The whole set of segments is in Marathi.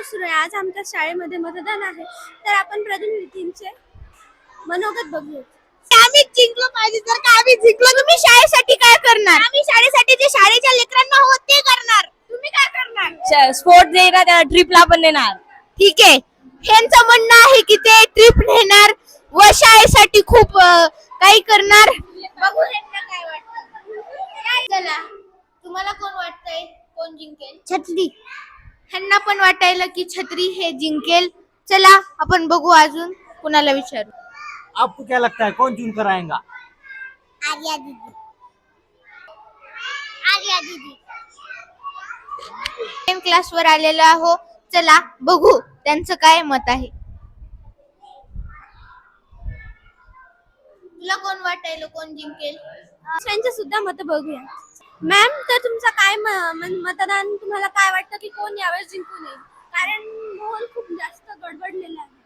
पाऊस सुरू आहे. आज आमच्या शाळेमध्ये मतदान आहे. तर आपण प्रतिनिधींचे मनोगत बघूया. आम्ही जिंकलो पाहिजे. जर का आम्ही जिंकलो तुम्ही शाळेसाठी काय करणार? आम्ही शाळेसाठी जे शाळेच्या लेकरांना होत ते करणार. तुम्ही काय करणार? स्पोर्ट देणार त्या ट्रिपला पण नेणार ठीक आहे. ह्यांचं म्हणणं आहे की ते ट्रिप नेणार व शाळेसाठी खूप काही करणार. बघू काय वाटतं. चला तुम्हाला कोण वाटतंय? कोण जिंकेल? छत्री. ह्यांना पण वाटायला की छत्री हे जिंकेल. चला आपण बघू अजून. कुणाला विचारू? आपको क्या लगता है कौन चुन कर आएगा आर्या दीदी. आर्या दीदी. क्लास वर आलेलो आहो. चला बघू. त्यांचं काय मत आहे? तुला कोण वाटायला कोण जिंकेल? दुसऱ्यांचे सुद्धा मत बघूया. मॅम तर तुमचं काय म- मतदान तुम्हाला काय वाटतं की कोण यावेळेस जिंकून येईल कारण मोहन खूप जास्त गडबडलेला आहे.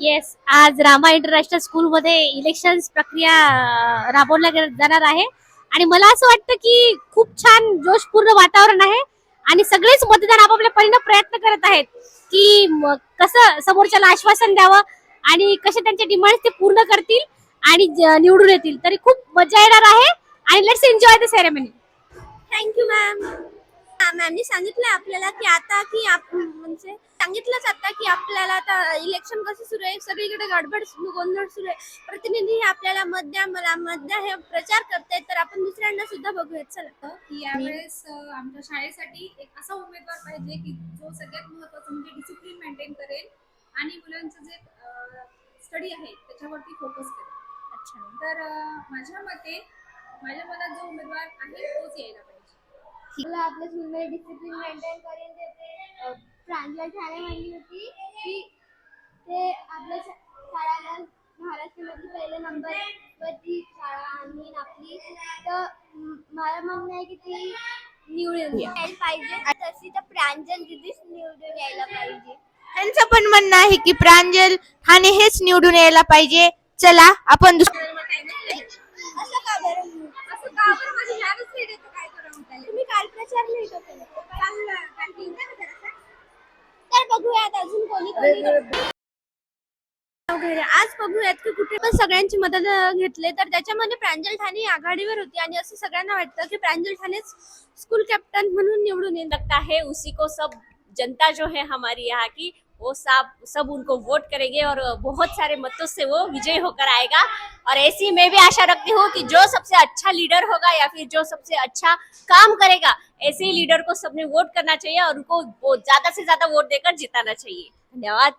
येस आज रामा इंटरनॅशनल स्कूलमध्ये इलेक्शन प्रक्रिया अं, राबवल्या गे- जाणार आहे. आणि मला असं वाटतं की खूप छान जोशपूर्ण वातावरण आहे आणि सगळेच मतदार आपापल्या परीनं प्रयत्न करत आहेत की म- कसं समोरच्याला आश्वासन द्यावं आणि कसे त्यांचे डिमांड ते पूर्ण करतील आणि ज- निवडून येतील. तरी खूप मजा येणार आहे आणि let's enjoy the ceremony thank you ma'am मॅमनी सांगितलं आपल्याला की आता की आप म्हणजे सांगितलंच आता की आपल्याला आता इलेक्शन कसं सुरू आहे सगळीकडे गडबड गोंधळ सुरू आहे. प्रतिनिधी आपल्याला मत द्या मला मत द्या हे प्रचार करतायत तर आपण दुसऱ्यांना सुद्धा बघूयात. चला. की यावेळेस आमच्या शाळेसाठी एक असा उमेदवार पाहिजे की जो सगळ्यात महत्वाचं म्हणजे डिसिप्लिन मेंटेन करेल आणि मुलांचं जे स्टडी आहे त्याच्यावरती फोकस करेल. अच्छा. तर माझ्या मते माझ्या मनात जो उमेदवार आहे तोच यायला मला आपल्या स्कूलमध्ये डिसिप्लिन मेंटेन करेन ते प्रांजल ठाणे म्हणली होती की ते आपल्या शाळेला महाराष्ट्रामध्ये पहिल्या नंबर वरती शाळा आणीन आपली. तर म- मला म्हणणं आहे की ती निवडून यायला पाहिजे. तशी तर प्रांजल दिदीच निवडून यायला पाहिजे. त्यांचं पण म्हणणं आहे की प्रांजल ठाणे हेच निवडून यायला पाहिजे. चला आपण असं का बरं? आज बघूयात की कुठे पण सगळ्यांची मदत अं, घेतले. तर त्याच्यामध्ये प्रांजल ठाणे आघाडीवर होती. आणि असं सगळ्यांना वाटतं की प्रांजल ठाणेच स्कूल कॅप्टन म्हणून निवडून येईल. लगता है उसी को सब जनता जो है हमारी यहाँ की वो सब सब उनको वोट करेंगे और बहुत सारे मतों से वो विजय होकर आएगा. और ऐसी मैं भी आशा रखती हूँ कि जो सबसे अच्छा लीडर होगा या फिर जो सबसे अच्छा काम करेगा ऐसे ही लीडर को सबने वोट करना चाहिए और उनको ज़्यादा से ज़्यादा वोट देकर जिताना चाहिए. धन्यवाद.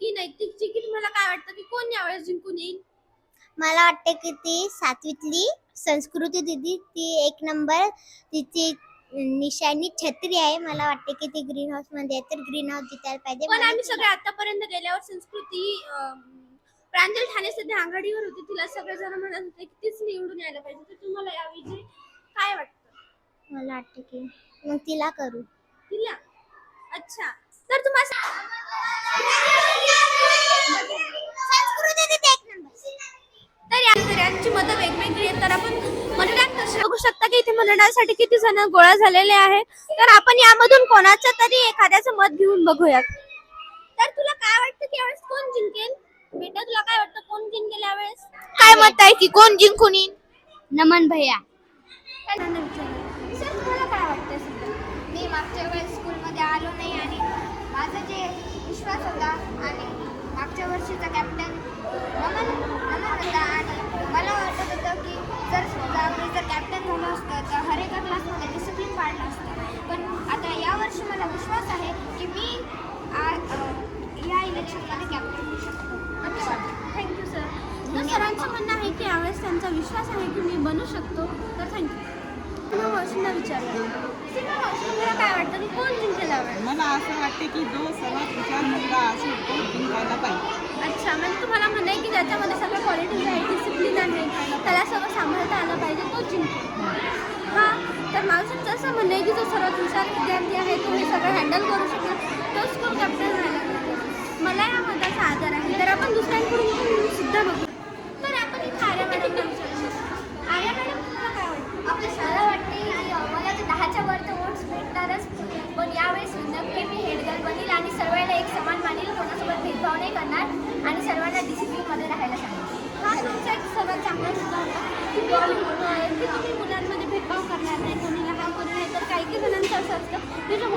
की नैतिकची की तुम्हाला काय वाटतं की कोण यावेळेस जिंकून येईल? मला वाटते की ती सातवीतली संस्कृती दिदी ती एक नंबर तिची निशाणी छत्री आहे. मला वाटते की ती ग्रीन हाऊसमध्ये आहे तर ग्रीन हाऊस जितायला पाहिजे. पण मला आम्ही ती- सगळे आतापर्यंत गेल्यावर संस्कृती अं, प्रांजल ठाणे सध्या आघाडीवर होती. तिला सगळेजण म्हणत होते की तीच निवडून यायला पाहिजे. तर तुम्हाला याविषयी काय वाटतं? मला वाटते की मग तिला करू. तिला? अच्छा. तर तुम्हाला संस्कृती दिदी एक नंबर तर या मतं वेगवेगळी आहेत तर आपण मतदान कसं बघू शकता की इथे मतदानासाठी किती जण गोळा झालेले आहेत. तर आपण यामधून कोणाचं तरी एखाद्याचं मत घेऊन बघूयात. तर तुला काय वाटतं की यावेळेस कोण जिंकेल? बेटा तुला काय वाटतं कोण जिंकेल यावेळेस? काय मत आहे की कोण जिंकून येईल? नमन भैया. त्यांना विचारूया. सर तुम्हाला काय वाटतं सध्या मी मागच्या वेळेस स्कूलमध्ये आलो नाही आणि माझा जे विश्वास होता आणि मागच्या वर्षीचा कॅप्टन नमन नमन होता आणि मला वाटत होतं की जर समजा मी जर कॅप्टन झालो असतं तर हर एका क्लासमध्ये डिसिप्लिन पाळलं असतं. पण आता यावर्षी मला विश्वास आहे की मी या इलेक्शनमध्ये कॅप्टन होऊ शकतो. थँक्यू सर तर सरांचं म्हणणं आहे की यावेळेस त्यांचा विश्वास आहे की मी बनू शकतो? तर थँक्यू सीमा मावशी तुम्हाला काय वाटतं की कोण जिंकेल यावेळेस मला असं वाटते की जो सर्वात हुशार मुलगा असेल तो जिंकायला पाहिजे. अच्छा म्हणजे तुम्हाला म्हणणं आहे की ज्याच्यामध्ये सगळं क्वालिटीज आहे डिसिप्लिन आहे त्याला सगळं सांभाळता आलं पाहिजे तो जिंकेल. हां तर मावशींचं असं म्हणणं आहे की जो सर्वात हुशार विद्यार्थी आहे तो हे सगळं हँडल करू शकेल तो स्कूल कॅप्टन व्हायला मला या मताचा आदर आहे. तर आपण दुसऱ्यांकडून सुद्धा बघू. तर आपण इथे आर्या मॅडमला विचारू आर्या मॅडम नक्की मी हेडगर्ल बनील आणि सर्वांना एक समान मानील कोणासोबत भेदभाव नाही करणार आणि सर्वांना डिसिप्लिनमध्ये राहायला सांगेल. हा तुमचा एक सर्वात चांगला सुद्धा होता. की बॉल आहे की तुम्ही मुलांमध्ये भेदभाव करणार नाही कोणी लहान कोणी नाही तर काही काही जणांचं असं असतं की जो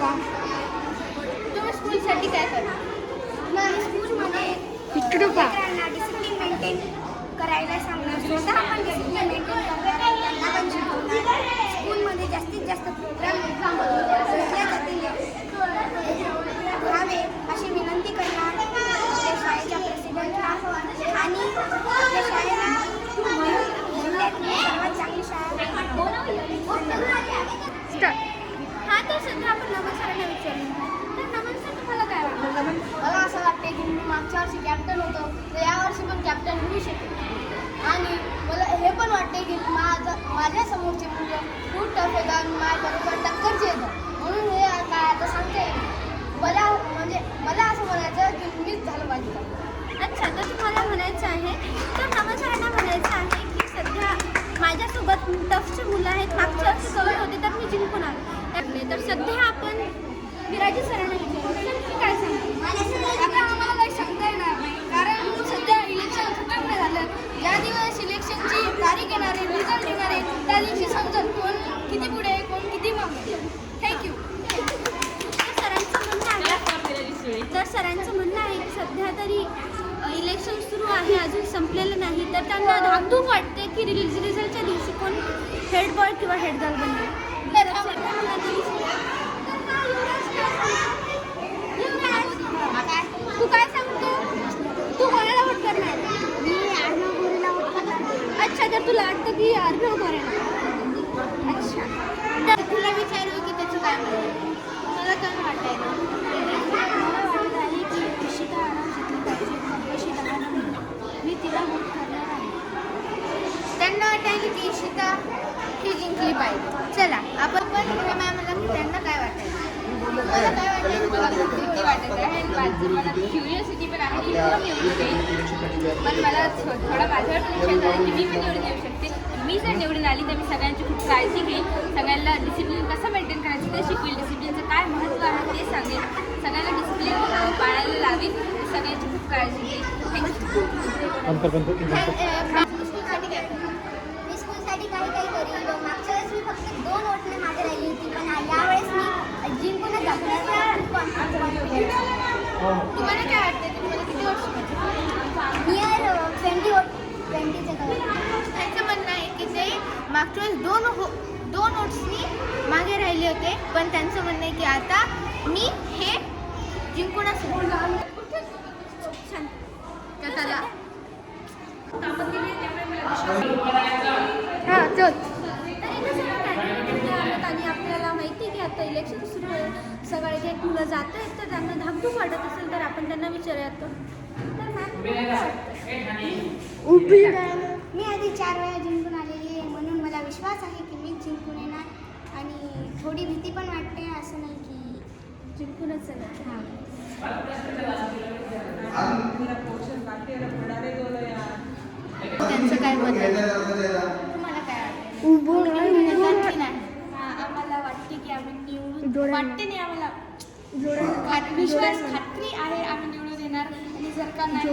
Bye. आणि माझ्याबरोबर टक्करचे येतात म्हणून हे काय आता सांगते. मला म्हणजे मला असं म्हणायचं की मीच झालं पाहिजे. अच्छा तर तुम्हाला म्हणायचं आहे तर नमन सरांना म्हणायचं आहे की सध्या माझ्यासोबत टफचे मुलं आहेत मागच्या वर्षी कमी होते तर मी जिंकून आले. तर सध्या आपण विराजी सरांना विचारू. काय सांगा आता आम्हाला काही सांगता येणार नाही कारण सध्या इलेक्शन खतम झालं? ज्या दिवस इलेक्शनची तारीख येणार आहे रिझल्ट येणार आहे त्या दिवशी समजेल कोण किती पुढे आहे कोण किती मागे थँक्यू तर सरांचं म्हणणं आहे तर सरांचं म्हणणं आहे की सध्या तरी इलेक्शन सुरू आहे अजून संपलेलं नाही तर त्यांना धाकधूक वाटते की रिलीज रिझल्टच्या दिवशी कोण हेड बॉय किंवा हेड गर्ल बनेल तर काय तू काय सांगतो? तू कोणाला वोट करणार? मी अर्णव गोरेला वोट करणार अच्छा तर तुला वाटतं की अर्णव गोरेला अच्छा. तर तुला विचारू की त्याचं काय आहे? मला काय वाटायला मला वाटत आहे की इशिता आराम शिकली पाहिजे कशी मी तिला वोट करणार आहे त्यांना वाटायला की इशिता ही जिंकली पाहिजे. चला आपण पण मॅमला त्यांना काय वाटायचं? मला काय वाटायचं? आहे माझं मला क्युरियोसिटी पण आहे. की कोण निवडून येईल पण मला थोडा माझ्यावर टेन्शन झालं की मी पण निवडून येऊ शकते. मी जर निवडून आली तर मी सगळ्यांची खूप काळजी घेईन. सगळ्यांना डिसिप्लिन कसं मेंटेन करायचं ते शिकवेल डिसिप्लिनचं काय महत्त्व आहे ते सांगेन. सगळ्यांना डिसिप्लिन पाळायला लावेल सगळ्यांची खूप काळजी घेईन. स्कूलसाठी काय मी स्कूलसाठी काही काही करील मागच्या वेळेस मी फक्त दोन वोटने मागे राहिली होती पण यावेळेस मी जिंकूनच दाखवणार खूप कॉन्फिडन्स तुम्हाला काय वाटतं तुम्हाला किती वर्ष नियर ट्वेंटी वोट ट्वेंटीचे कलर त्यांचं म्हणणं आहे की ते मागच्या वेळेस दोन हो दोन वोट्सनी मागे राहिले होते पण त्यांचं म्हणणं आहे की आता मी हे जिंकूनच राहील. छान. तर त्याला हां चल तर इथं सगळं काय आलं आणि आपल्याला माहिती आहे की आता इलेक्शन सुरू आहे. सगळे जे मुलं जात आहेत तर त्यांना धाकधूक वाटत असेल तर आपण त्यांना विचारूयात. तर मॅम मी आधी चार वेळा जिंकून आलेली आहे म्हणून मला विश्वास आहे की मी जिंकून येणार. आणि थोडी भीती पण वाटते असं नाही की जिंकूनच चला हां. त्यांचं काय मत आहे? तुम्हाला काय वाटतं आम्हाला वाटते की आम्ही निवडून वाटते नाही आम्हाला. विश्वास खात्री आहे आम्ही निवडून येणार आणि जर का नाही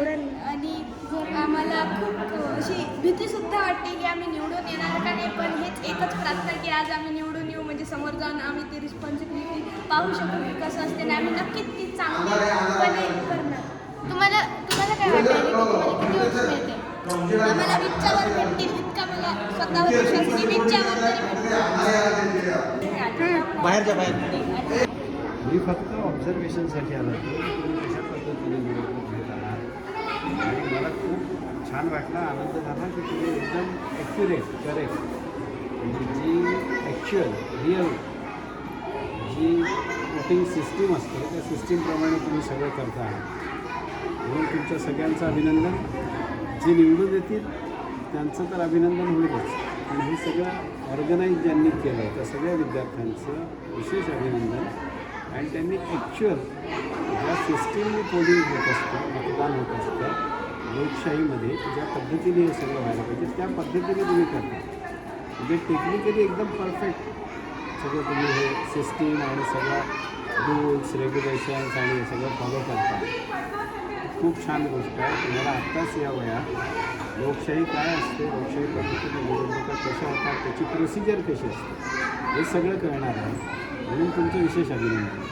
आणि जर आम्हाला खूप अशी भीती सुद्धा वाटते की आम्ही निवडून येणार का नाही पण हेच एकच प्रार्थना की आज आम्ही निवडून येऊ. म्हणजे समोर जाऊन आम्ही ती रिस्पॉन्सिबिलिटी पाहू शकू की कसं असते. आणि आम्ही नक्कीच ती चांगलीपणे करणार. तुम्हाला तुम्हाला काय वाटतं की तुम्हाला किती वर्ष मिळते? आम्हाला वीसच्यावर भेटतील इतका मला स्वतःवर विश्वास की वीसच्यावर तरी भेटतील बाहेरच्या बाहेर. मी फक्त ऑब्झर्वेशनसाठी आलो होतो. तुम्ही कशा पद्धतीने निवडणूक घेत आहात? आणि मला खूप छान वाटला आनंद झाला की तुम्ही एकदम ॲक्युरेट करेक्ट म्हणजे जी ॲक्च्युअल रिअल जी वोटिंग सिस्टीम असते त्या सिस्टीमप्रमाणे तुम्ही सगळं करता आहात. म्हणून तुमच्या सगळ्यांचं अभिनंदन. जे निवडून येतील त्यांचं तर अभिनंदन होईलच. पण हे सगळं ऑर्गनाईज ज्यांनी केलं त्या सगळ्या विद्यार्थ्यांचं विशेष अभिनंदन. आणि त्यांनी ॲक्च्युअल ज्या सिस्टीमने पोलिंग होत असतं मतदान होत असतं लोकशाहीमध्ये ज्या पद्धतीने हे सगळं व्हायला पाहिजे त्या पद्धतीने तुम्ही करता. म्हणजे टेक्निकली एकदम परफेक्ट सगळं तुम्ही हे सिस्टीम आणि सगळं रूल्स रेग्युलेशन्स आणि हे सगळं फॉलो करता. खूप छान गोष्ट आहे. तुम्हाला आत्ताच या वयात लोकशाही काय असते? लोकशाही पद्धतीने निवडणुका कशा होतात? त्याची प्रोसिजर कशी असते? हे सगळं कळणार आहे. म्हणून तुमचं विशेष अभिनंदन.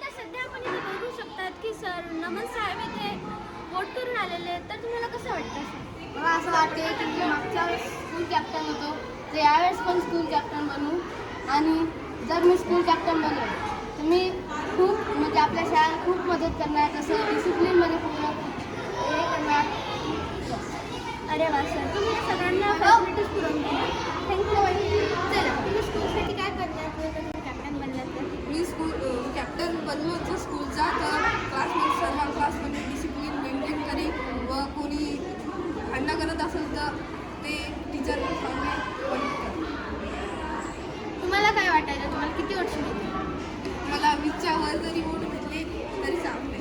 तर सध्या आपण इथे बघू शकतात की सर नमन साहेब इथे वोट करून आलेले आहेत. तर तुम्हाला कसं वाटतं? सर मला असं वाटते की मी मागच्या वेळेस स्कूल कॅप्टन होतो. तर यावेळेस पण स्कूल कॅप्टन बनू. आणि जर मी स्कूल कॅप्टन बनलो तर मी खूप म्हणजे आपल्या शाळेत खूप मदत करणार तसं डिसिप्लिनमध्ये पूर्ण हे करणार. अरे वा सर तुम्ही सगळ्यांना फॅसिलिटीज पुरवून दिल्या थँक्यू चला. तुम्ही स्कूलसाठी काय करणार? कॅप्टन बनलात तर. मी स्कूल कॅप्टन बनलो होतो स्कूलचा तर क्लासमध्ये सर्व क्लासमध्ये डिसिप्लिन मेंटेन करेन व कोणी भांडणं करत असेल तर ते टीचर सांगणे. तुम्हाला काय वाटायचं? तुम्हाला किती वर्ष वर जरी वोट भेटले तरी चांगले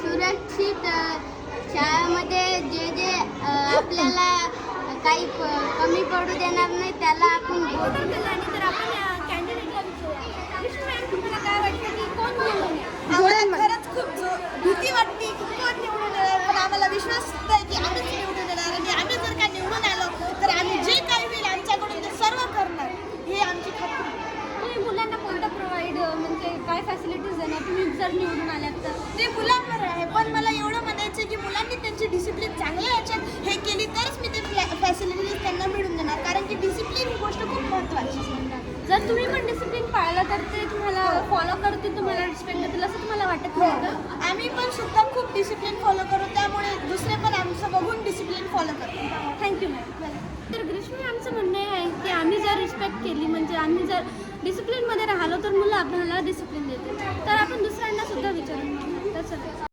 सुरक्षित शाळेमध्ये जे जे आपल्याला काही कमी पडू देणार नाही त्याला आपण कल्याणी तर आपण कॅन्डिडेटला विचारूया विष्णू मॅम तुम्हाला काय वाटतं की कोण निवडून येईल? आम्हाला खरंच खूप जो भीती वाटते की कोण निवडून येणार पण आम्हाला विश्वास आहे की आम्हीच निवडून येणार आणि आम्ही जर का निवडून आलो तर आम्ही जे काही होईल आमच्याकडून ते सर्व करणार हे आमची खात्री आहे. तुम्ही मुलांना कोणता प्रोव्हाइड म्हणजे काय फॅसिलिटीज देणार तुम्ही जर निवडून आल्यात तर ते मुलांवर आहे पण मला एवढं म्हणायचं आहे की मुलांनी त्यांची डिसिप्लिन चांगल्या याच्यात हे केली तरच मी ते फॅसिलिटीज त्यांना मिळून देणार कारण की डिसिप्लिन ही गोष्ट खूप महत्त्वाची आहे जर तुम्ही पण डिसिप्लिन पाळलं तर ते तुम्हाला फॉलो करतील तुम्हाला रिस्पेक्ट देतील असं तुम्हाला वाटत नाही का? हो. आम्ही पण सुद्धा खूप डिसिप्लिन फॉलो करू त्यामुळे दुसरे पण आमचं बघून डिसिप्लिन फॉलो करतात थँक्यू मॅम तर ग्रीष्मी आमचं म्हणणं हे आहे की आम्ही जर रिस्पेक्ट केली म्हणजे आम्ही जर डिसिप्लिनमध्ये राहिलो तर मुलं आपल्याला डिसिप्लिन देतील. तर आपण दुसऱ्यांना सुद्धा विचारून तर चला.